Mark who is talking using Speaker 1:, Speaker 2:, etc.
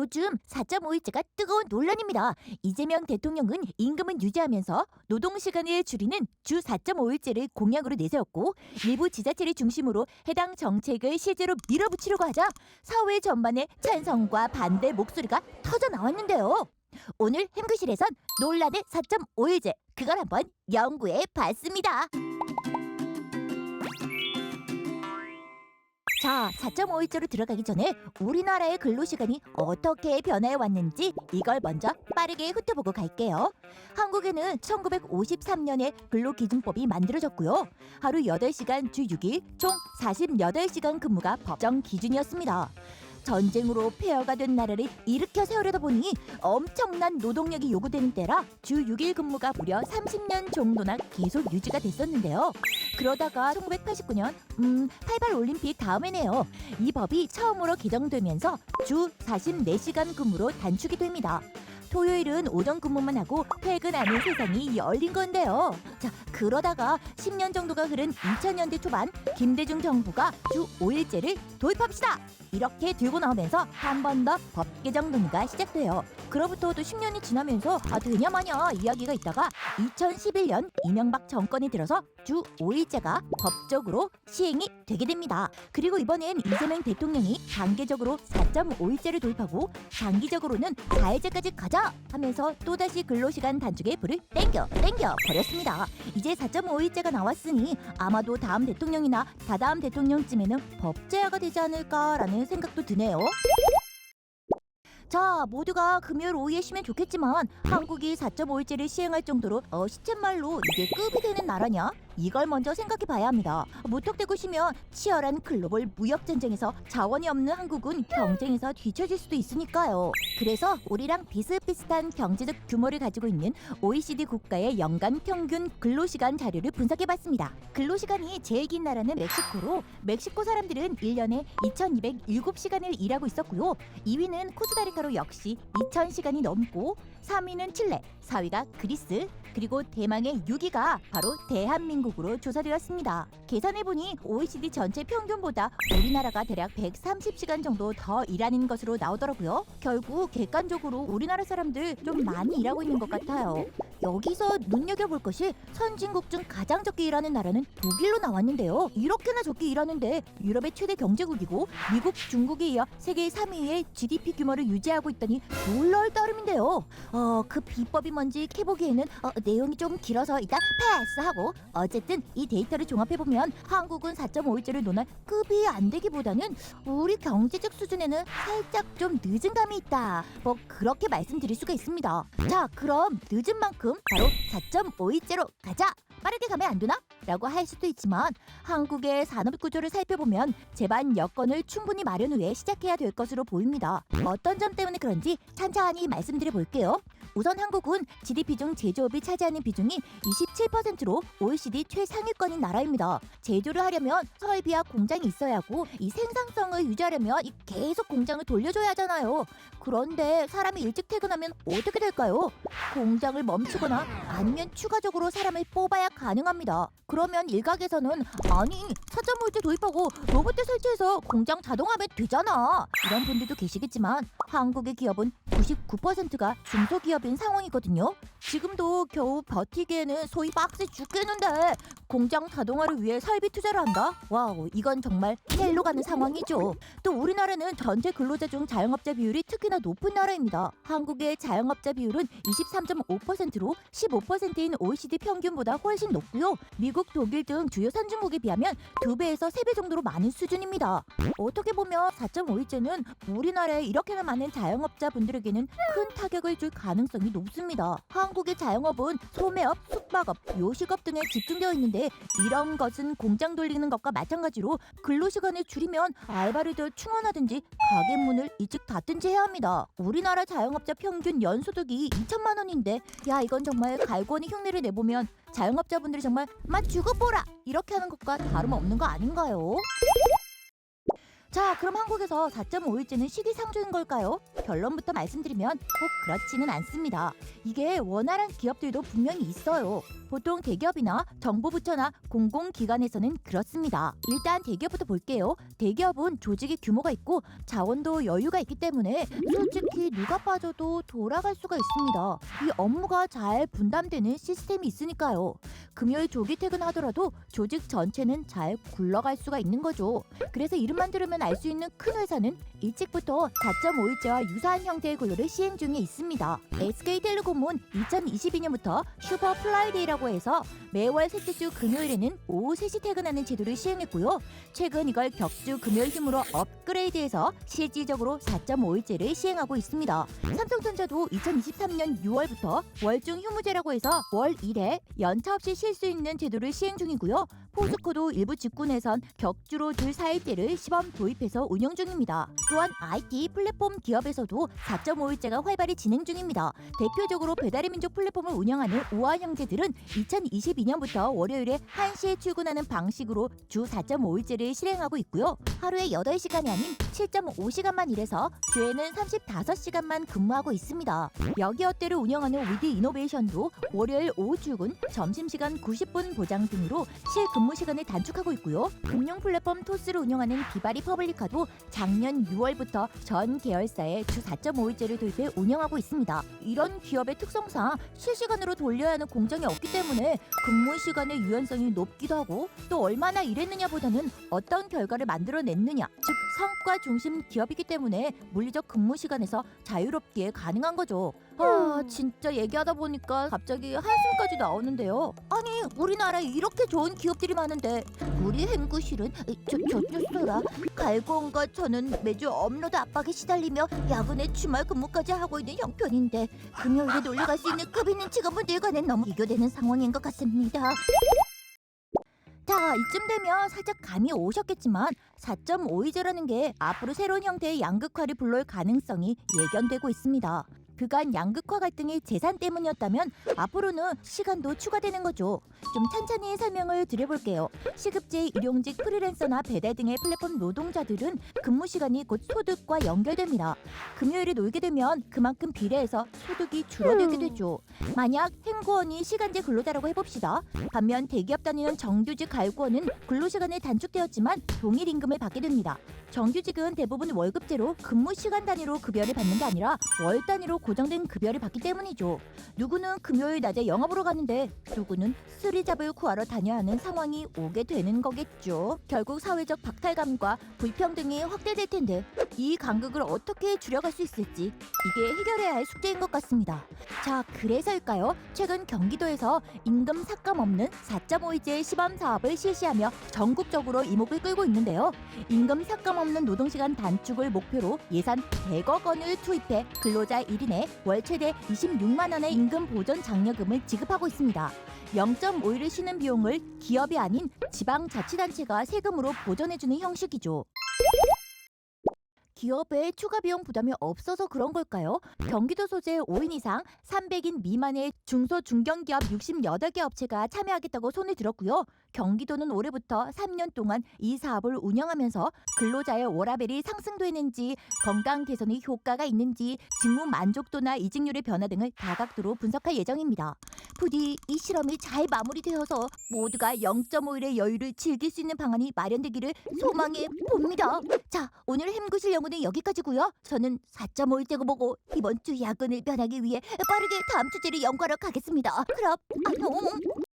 Speaker 1: 요즘 4.5일제가 뜨거운 논란입니다. 이재명 대통령은 임금은 유지하면서 노동 시간을 줄이는 주 4.5일제를 공약으로 내세웠고 일부 지자체를 중심으로 해당 정책을 실제로 밀어붙이려고 하자 사회 전반에 찬성과 반대 목소리가 터져 나왔는데요. 오늘 햄그실에선 논란의 4.5일제 그걸 한번 연구해 봤습니다. 자, 4.5일제로 들어가기 전에 우리나라의 근로 시간이 어떻게 변화해 왔는지 이걸 먼저 빠르게 훑어보고 갈게요. 한국에는 1953년에 근로기준법이 만들어졌고요. 하루 8시간 주 6일 총 48시간 근무가 법정 기준이었습니다. 전쟁으로 폐허가 된 나라를 일으켜 세우려다 보니 엄청난 노동력이 요구되는 때라 주 6일 근무가 무려 30년 정도나 계속 유지가 됐었는데요. 그러다가 1989년 음, 88 올림픽 다음에네요. 이 법이 처음으로 개정되면서 주 44시간 근무로 단축이 됩니다. 토요일은 오전 근무만 하고 퇴근 하는 세상이 열린 건데요. 자, 그러다가 10년 정도가 흐른 2000년대 초반 김대중 정부가 주 5일제를 도입합시다. 이렇게 들고 나오면서 한 번 더 법 개정 논의가 시작돼요. 그로부터 또 10년이 지나면서 아 되냐 마냐 이야기가 있다가 2011년 이명박 정권이 들어서 주 5일제가 법적으로 시행이 되게 됩니다. 그리고 이번엔 이재명 대통령이 단계적으로 4.5일제를 도입하고 장기적으로는 4일제까지 가자 하면서 또다시 근로시간 단축에 불을 땡겨 땡겨 버렸습니다. 이제 4.5일제가 나왔으니 아마도 다음 대통령이나 다다음 대통령쯤에는 법제화가 되지 않을까라는 생각도 드네요. 자, 모두가 금요일 오후에 쉬면 좋겠지만 한국이 4.5일제를 시행할 정도로 어, 시쳇말로 이게 급이 되는 나라냐? 이걸 먼저 생각해 봐야 합니다. 무턱대고 쉬면 치열한 글로벌 무역 전쟁에서 자원이 없는 한국은 경쟁에서 뒤처질 수도 있으니까요. 그래서 우리랑 비슷비슷한 경제적 규모를 가지고 있는 OECD 국가의 연간 평균 근로시간 자료를 분석해 봤습니다. 근로시간이 제일 긴 나라는 멕시코로 멕시코 사람들은 1년에 2207시간을 일하고 있었고요. 2위는 코스타리카로 역시 2000시간이 넘고 3위는 칠레, 4위가 그리스, 그리고 대망의 6위가 바로 대한민국 으로 조사되었습니다. 계산해보니 OECD 전체 평균보다 우리나라가 대략 130시간 정도 더 일하는 것으로 나오더라고요. 결국 객관적으로 우리나라 사람들 좀 많이 일하고 있는 것 같아요. 여기서 눈여겨볼 것이 선진국 중 가장 적게 일하는 나라는 독일로 나왔는데요. 이렇게나 적게 일하는데 유럽의 최대 경제국이고 미국, 중국에 이어 세계 3위의 GDP 규모를 유지하고 있다니 놀라울 따름인데요. 어, 그 비법이 뭔지 캐보기에는 어, 내용이 좀 길어서 이따 패스하고 어 쨌든 이 데이터를 종합해보면 한국은 4.5일제를 논할 급이 안 되기보다는 우리 경제적 수준에는 살짝 좀 늦은 감이 있다. 뭐 그렇게 말씀드릴 수가 있습니다. 자, 그럼 늦은 만큼 바로 4.5일제로 가자. 빠르게 가면 안 되나? 라고 할 수도 있지만 한국의 산업 구조를 살펴보면 제반 여건을 충분히 마련 후에 시작해야 될 것으로 보입니다. 어떤 점 때문에 그런지 찬찬히 말씀드려 볼게요. 우선 한국은 GDP 중 제조업이 차지하는 비중이 27%로 OECD 최상위권인 나라입니다. 제조를 하려면 설비와 공장이 있어야 하고 이 생산성을 유지하려면 이 계속 공장을 돌려줘야 하잖아요. 그런데 사람이 일찍 퇴근하면 어떻게 될까요? 공장을 멈추거나 아니면 추가적으로 사람을 뽑아야 가능합니다. 그러면 일각에서는 아니 4.5일제 도입하고 로봇을 설치해서 공장 자동화하면 되잖아. 이런 분들도 계시겠지만 한국의 기업은 99%가 중소기업인 상황이거든요. 지금도 겨우 버티기에는 소위 빡세 죽겠는데 공장 자동화를 위해 설비 투자를 한다? 와우, 이건 정말 헬로 가는 상황이죠. 또 우리나라는 전체 근로자 중 자영업자 비율이 특히나 높은 나라입니다. 한국의 자영업자 비율은 23.5%로 15%인 OECD 평균보다 훨씬 높고요. 미국, 독일 등 주요 선진국에 비하면 두 배에서 세배 정도로 많은 수준입니다. 어떻게 보면 4.5일제는 우리나라에 이렇게나 많은 자영업자 분들에게는 큰 타격을 줄 가능성이 높습니다. 한국의 자영업은 소매업, 숙박업, 요식업 등에 집중되어 있는데 이런 것은 공장 돌리는 것과 마찬가지로 근로시간을 줄이면 알바를 더 충원하든지 가게 문을 일찍 닫든지 해야 합니다. 우리나라 자영업자 평균 연소득이 2천만 원인데 야 이건 정말 갈고니 흉내를 내보면 자영업자분들이 정말 맛 죽어보라 이렇게 하는 것과 다름없는 거 아닌가요? 자, 그럼 한국에서 4.5일제는 시기상조인 걸까요? 결론부터 말씀드리면 꼭 그렇지는 않습니다. 이게 원활한 기업들도 분명히 있어요. 보통 대기업이나 정부부처나 공공기관에서는 그렇습니다. 일단 대기업부터 볼게요. 대기업은 조직의 규모가 있고 자원도 여유가 있기 때문에 솔직히 누가 빠져도 돌아갈 수가 있습니다. 이 업무가 잘 분담되는 시스템이 있으니까요. 금요일 조기 퇴근하더라도 조직 전체는 잘 굴러갈 수가 있는 거죠. 그래서 이름만 들으면 알 수 있는 큰 회사는 일찍부터 4.5일제와 유사한 형태의 근로를 시행 중에 있습니다. SK텔레콤은 2022년부터 슈퍼 플라이데이라고 해서 매월 셋째 주 금요일에는 오후 3시 퇴근하는 제도를 시행했고요. 최근 이걸 격주 금요일 흉으로 업그레이드해서 실질적으로 4.5일제를 시행하고 있습니다. 삼성전자도 2023년 6월부터 월중 휴무제라고 해서 월 1회 연차 없이 쉴 수 있는 제도를 시행 중이고요. 포스코도 일부 직군에선 격주로 줄 4일제를 시범 도입 해서 운영 중입니다. 또한 IT 플랫폼 기업에서도 4.5일제가 활발히 진행 중입니다. 대표적으로 배달의 민족 플랫폼을 운영하는 우아 형제들은 2022년부터 월요일에 1시에 출근하는 방식으로 주 4.5일제를 실행하고 있고요. 하루에 8시간이 아닌 7.5시간만 일해서 주에는 35시간만 근무하고 있습니다. 여기어때를 운영하는 위드 이노베이션도 월요일 오후 출근, 점심시간 90분 보장 등으로 실근무 시간을 단축하고 있고요. 금융 플랫폼 토스를 운영하는 비바리 퍼블리카도 작년 6월부터 전 계열사에 주 4.5일제를 도입해 운영하고 있습니다. 이런 기업의 특성상 실시간으로 돌려야 하는 공정이 없기 때문에 근무 시간의 유연성이 높기도 하고 또 얼마나 일했느냐보다는 어떤 결과를 만들어 냈느냐 즉 성과 중심 기업이기 때문에 물리적 근무 시간에서 자유롭게 가능한 거죠. 아 진짜 얘기하다 보니까 갑자기 한숨까지 나오는데요. 아니 우리나라에 이렇게 좋은 기업들이 많은데 우리 행구실은 저저 뉴스라 갈고온과 저는 매주 업로드 압박에 시달리며 야근에 주말 근무까지 하고 있는 형편인데 금요일에 놀러 갈 수 있는 급 있는 직원분들과는 너무 비교되는 상황인 것 같습니다. 자, 이쯤 되면 살짝 감이 오셨겠지만 4.5이제라는 게 앞으로 새로운 형태의 양극화를 불러올 가능성이 예견되고 있습니다. 그간 양극화 갈등이 재산 때문이었다면 앞으로는 시간도 추가되는 거죠. 좀 천천히 설명을 드려볼게요. 시급제, 일용직, 프리랜서나 배달 등의 플랫폼 노동자들은 근무 시간이 곧 소득과 연결됩니다. 금요일에 놀게 되면 그만큼 비례해서 소득이 줄어들게 되죠. 만약 행구원이 시간제 근로자라고 해봅시다. 반면 대기업 다니는 정규직 갈구원은 근로시간이 단축되었지만 동일 임금을 받게 됩니다. 정규직은 대부분 월급제로 근무 시간 단위로 급여를 받는 게 아니라 월 단위로 고정된 급여를 받기 때문이죠. 누구는 금요일 낮에 영업으로 가는데 누구는 쓰리잡을 구하러 다녀야 하는 상황이 오게 되는 거겠죠. 결국 사회적 박탈감과 불평등이 확대될 텐데 이 간극을 어떻게 줄여갈 수 있을지 이게 해결해야 할 숙제인 것 같습니다. 자, 그래서일까요? 최근 경기도에서 임금 삭감 없는 4.5일제 시범 사업을 실시하며 전국적으로 이목을 끌고 있는데요. 임금 삭감 없는 노동시간 단축을 목표로 예산 100억 원을 투입해 근로자 1인에 월 최대 26만 원의 임금 보전 장려금을 지급하고 있습니다. 0.5일을 쉬는 비용을 기업이 아닌 지방자치단체가 세금으로 보전해주는 형식이죠. 기업의 추가 비용 부담이 없어서 그런 걸까요? 경기도 소재 5인 이상 300인 미만의 중소 중견기업 68개 업체가 참여하겠다고 손을 들었고요. 경기도는 올해부터 3년 동안 이 사업을 운영하면서 근로자의 워라벨이 상승되는지 건강 개선이 효과가 있는지 직무 만족도나 이직률의 변화 등을 다각도로 분석할 예정입니다. 부디 이 실험이 잘 마무리되어서 모두가 0.5일의 여유를 즐길 수 있는 방안이 마련되기를 소망해 봅니다. 자, 오늘 햄구실 연 구는 여기까지고요. 저는 4.5일째고 보고 이번 주 야근을 면하기 위해 빠르게 다음 주제를 연구하러 가겠습니다. 그럼 안녕.